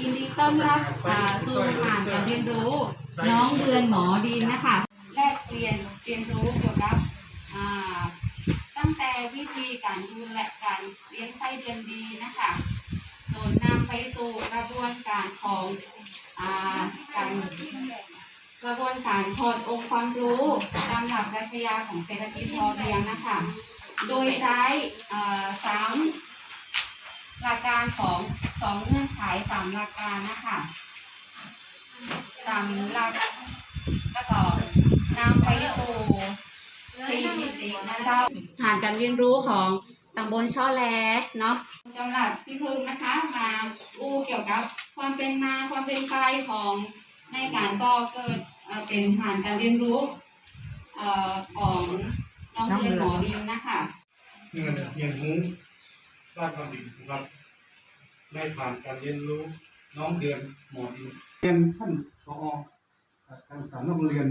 ยินดีต้อนรับสู่ผ่านการเรียนรู้ น้องเดือนหมอดินนะคะ แลกเปลี่ยนเรียนรู้เกี่ยวกับตั้งแต่วิธีการดูแลการเลี้ยงไส้เดือนดีนะคะโดนนำไปสู่กระบวนการของอการกระบวนการถอดองค์ความรู้ตามหลักปรัชญาของเศรษฐกิจพอเพียงนะคะ โดยใช้สาม การของสองเงื่อนไขสามหลักการนะคะสามหลักแล้วก็นำไปสู่สี่มิตินะเจ้าฐานการเรียนรู้ของตำบลช่อแลเนาะจำหลักที่พึ่งนะคะมาอู้เกี่ยวกับความเป็นมาความเป็นไปของในการก่อเกิดเป็นฐานการเรียนรู้ของน้องเรียนหมอดีนะคะเงินเรียนรู้บ้านความดีนะครับ ได้ผ่านการเรียนรู้น้องเดือนหมอดีเรียนท่านผอการศึกษานอกโรงเรียน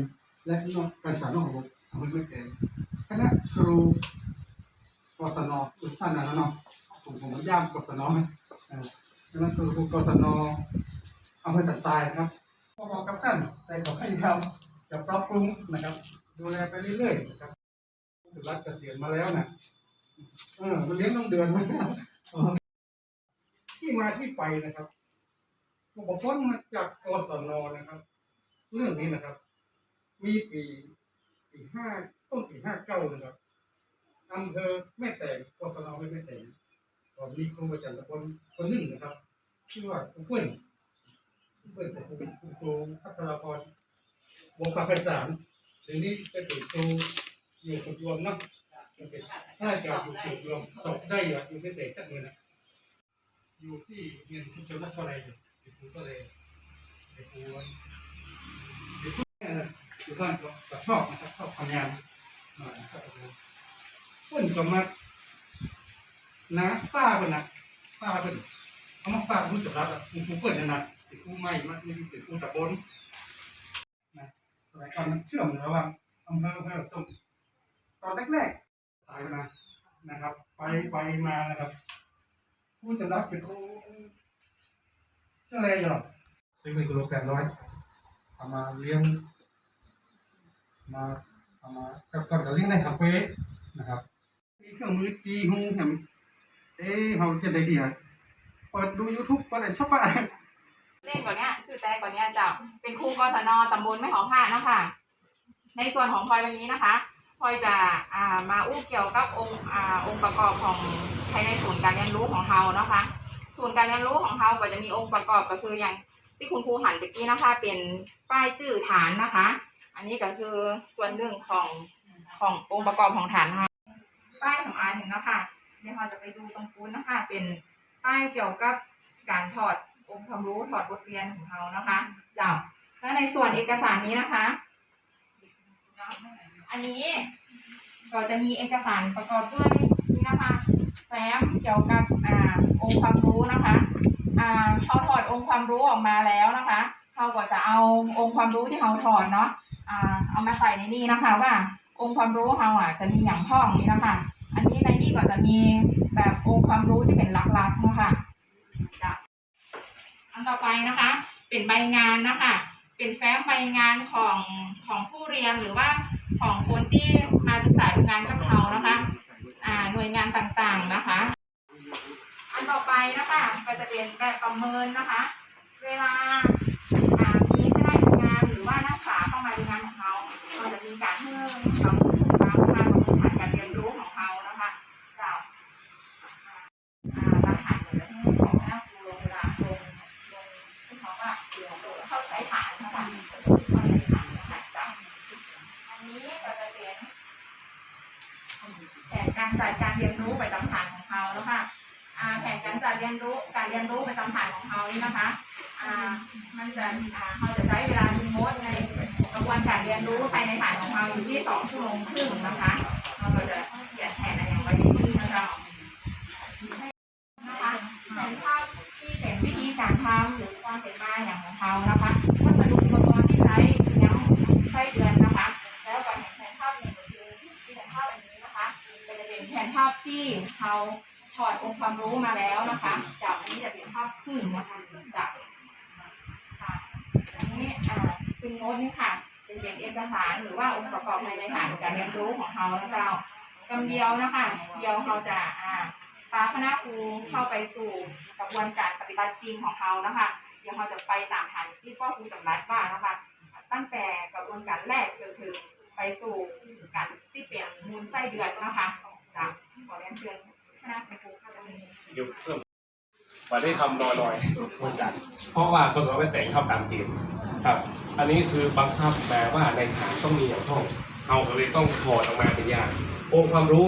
และนอกการศึกษานอกระบบอำเภอแม่แตงคณะครูกศนอุตสาหนะเนาะผมผมย่ามกศนเออคณะครูกศนอำเภอสันทรายครับก็บอกกับท่านแต่ขอให้เราจะปรับปรุงนะครับ ดูแลไปเรื่อยๆนะครับรัฐเกษียณมาแล้วนะเออมันเลี้ยงน้องเดือนมาเออ ที่มาที่ไปนะครับผมพ้นมาจากกศนนะครับ เรื่องนี้นะครับ มีปีปีห้าต้นปีห้าเก้านะครับอำเภอแม่แตงกศนไม่แม่แตงก็มีครูประจำตำบลคนหนึ่งนะครับชื่อว่าครูเพื่อนครูเพื่อนแต่ครูครูพัทรพรวงศ์ปรภัยสารเดี๋ยวนี้เป็นครูอยู่กับรวมเนาะถ้าจะอยู่จุดรวมสอบได้อยู่อยู่ที่เด็กจักเลยนะ อยู่ที่เรียนชุมชนรัชอะไรอยู่อยู่ครูก็เลยเด็กครูเด็กครูเนี่ยอยู่บ้านก็ชอบนะครับชอบทำงานนะครับเพื่อนก็มานะป้าเพื่อนนะป้าเพื่อนเขามาป้าเพื่อนจับรับอะครูครูเพื่อนนี่ยนะเด็กครูใหม่มาไม่ได้เด็กครูตะบนนะสมัยก่อนมันเชื่อมระหว่างอำเภออำเภอส้มตอนแรกๆตายไปนะนะครับ ไปไปมานะครับ ผู้จะรับเป็นผู้เจ้าอะไรหรอซื้อเป็นกิโลแปดร้อยเอามาเลี้ยง มาเอามากับกับกับเลี้ยงในคาเฟ่นะครับมีเครื่องมือจีฮูแฮมเอ๊ะเขาจะได้ดีอะเปิดดู YouTube เปิดอะไรชอบปะเล่นกว่าเนี้ยชื่อแต่กว่าเนี้ยจะเป็นครูกศนตำบลแม่หอมผ้านะคะในส่วนของพลอยวันนี้นะคะพลอยจะอ่ามาอู้เกี่ยวกับองค์อ่าองค์ประกอบของ ภายในศูนย์การเรียนรู้ของเรานะคะศูนย์การเรียนรู้ของเราก็จะมีองค์ประกอบก็คืออย่างที่คุณครูหันตะกี้นะคะ เป็นป้ายจื่อฐานนะคะ อันนี้ก็คือส่วนหนึ่งของขององค์ประกอบของฐานเราป้ายของอาเห็นนะคะเดี๋ยวเราจะไปดูตรงปูนนะคะ เป็นป้ายเกี่ยวกับการถอดองค์ความรู้ถอดบทเรียนของเรานะคะเจ้าแล้วในส่วนเอกสารนี้นะคะอันนี้ก็จะมีเอกสารประกอบด้วยนี่นะคะ แฟ้มเกี่ยวกับอ่าองค์ความรู้นะคะอ่าเขาถอดองค์ความรู้ออกมาแล้วนะคะเขาก็จะเอาองค์ความรู้ที่เขาถอดเนาะอ่าเอามาใส่ในนี่นะคะว่าองค์ความรู้เขาอะจะมีอย่างพ่องนี้นะคะ อันนี้ในนี่ก็จะมีแบบองค์ความรู้ที่เป็นหลักๆนะคะจะอันต่อไปนะคะ เป็นใบงานนะคะ เป็นแฟ้มใบงานของของผู้เรียนหรือว่าของคนที่มาศึกษางานกับเขานะคะ ต่างๆนะคะ อันต่อไปนะคะก็จะเป็นแบบประเมินนะคะ เวลาอ่ามีคณะดูงานหรือว่านักศึกษาเข้ามาดูงานของเขาเราจะมีการเพิ่มเมินของเขานะคะประเมินฐานการเรียนรู้ของเขานะคะเจ้าอ่าหลักฐานเดี๋ยวจะให้ของคณะครูลงเวลาลงลงที่เขาว่าเดี๋ยวเข้าใช้ฐานนะคะเข้าใช้ฐานนะคะเจ้าอันนี้ก็จะเป็น แผนการ จัดการเรียนรู้ประจำฐานของเขาแล้วค่ะอ่าแผนการจัดเรียนรู้การเรียนรู้ประจำฐานของเขานี่นะคะมันจะเขาจะใช้เวลาดูโมดในกระบวนการเรียนรู้ภายในฐานของเขาอยู่ที่สองชั่วโมงครึ่งนะคะเราก็จะเขียนแผนอะไรอย่างไว้ที่นี่นะคะนะคะแผนภาพที่เป็นวิธีการทำหรือความเป็นมาอย่างของเขานะคะ เขาถอดองค์ความรู้มาแล้วนะคะ จากอันนี้จะเป็นภาพขึ้นนะคะจากซึ่งโน้ตนี่ค่ะ เป็นเป็นเอกสารหรือว่าองค์ประกอบภายในฐานการเรียนรู้ของเรานะเจ้ากำเดียวนะคะเดียวเราจะอ่าพาคณะครูเข้าไปสู่กระบวนการปฏิบัติจริงของเรานะคะ เดี๋ยวเราจะไปตามฐานที่พ่อครูสำรัดว่านะคะ ตั้งแต่กระบวนการแรกจนถึงไปสู่การที่เปลี่ยนมูลไส้เดือนนะคะจ้ะขอเรียนเชิญ ยยุคเพิ่มวันได้ทำน้อยหน่อยเหมือนกัน เพราะว่าคนเราไม่แต่งเข้าตามเกณฑ์ครับ อันนี้คือบังคับแปลว่าในฐานต้องมีอย่างท่องเอาก็เลยต้องถอดออกมาเป็นอย่างองค์ความรู้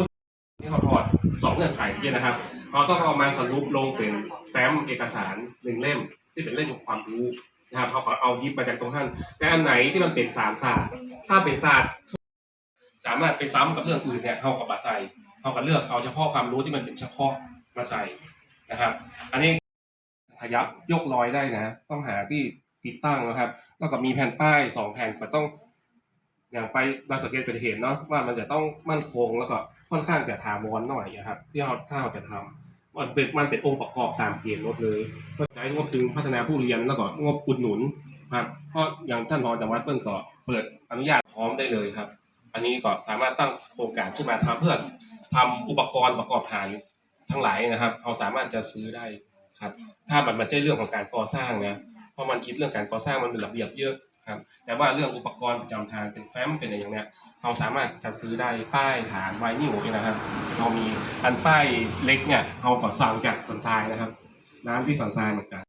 ที่เขาถอดสองเงื่อนไขเนี่ยนะครับเราต้องเอามาสรุปลงเป็นแฟ้มเอกสารหนึ่งเล่มที่เป็นเล่มของความรู้นะครับเขาก็เอายิบมาจากตรงท่าน แต่อันไหนที่มันเป็นสามศาสตร์ถ้าเป็นศาสตร์สามารถไปซ้ำกับเรื่องอื่นเนี่ยเขากับบาใส่เขาก็เลือกเอาเฉพาะความรู้ที่มันเป็นเฉพาะ มาใส่นะครับ อันนี้ขยับยกลอยได้นะ ต้องหาที่ติดตั้งนะครับแล้วก็มีแผ่นป้ายสองแผ่นก็ต้อง อย่างไปเราสังเกตก็จะเห็นเนาะว่ามันจะต้องมั่นคงแล้วก็ค่อนข้างจะถาวรหน่อยนะครับที่เราถ้าเราจะทำมันเป็นมันเป็นองค์ประกอบตามเกณฑ์รถเลยก็ใช้งบถึงพัฒนาผู้เรียนแล้วก็งบอุดหนุนครับเพราะอย่างท่านรองจังหวัดเพิ่นก็เปิดอนุญาตพร้อมได้เลยครับ อันนี้ก็สามารถตั้งโครงการขึ้นมาทำเพื่อทำอุปกรณ์ประกอบฐาน ทั้งหลายนะครับ เราสามารถจะซื้อได้ครับ ถ้ามันไม่ใช่เรื่องของการก่อสร้างนะเพราะมันอิดเรื่องการก่อสร้างมันเป็นระเบียบเยอะครับ แต่ว่าเรื่องอุปกรณ์ประจำทางเป็นแฟ้มเป็นอะไรอย่างเนี้ยเราสามารถจะซื้อได้ป้ายฐานไวนิวนี่ยนะครับ เรามีอันป้ายเล็กเนี่ยเราก็สั่งจากสันทรายนะครับน้ำที่สันทรายเหมือนกัน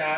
จ้า